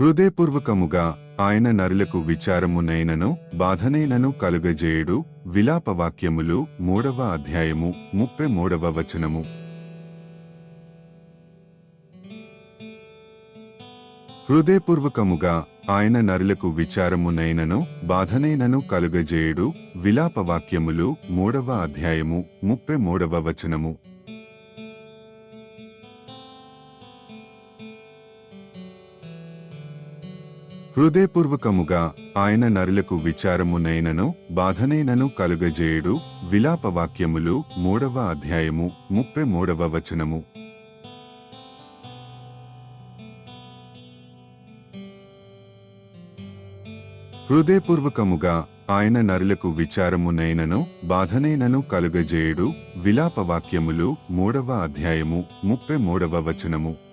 హృదయపూర్వకముగా ఆయన నరులకు విచారమునైనను బాధనైనను కలుగజేయుడు. విలాపవాక్యములు మూడవ అధ్యాయము ముప్పై మూడవ వచనము. హృదయపూర్వకముగా ఆయన నరులకు విచారమునైనను బాధనైనను కలుగజేయుడు. విలాపవాక్యములు మూడవ అధ్యాయము ముప్పై మూడవ వచనము. హృదయపూర్వకముగా ఆయన నరులకు విచారమునైనను బాధనైనను కలుగజేయుడు. విలాపవాక్యములు మూడవ అధ్యాయము ముప్పై మూడవ వచనము. హృదయపూర్వకముగా ఆయన నరులకు విచారమునైనను బాధనైనను కలుగజేయుడు. విలాపవాక్యములు మూడవ అధ్యాయము ముప్పై మూడవ వచనము.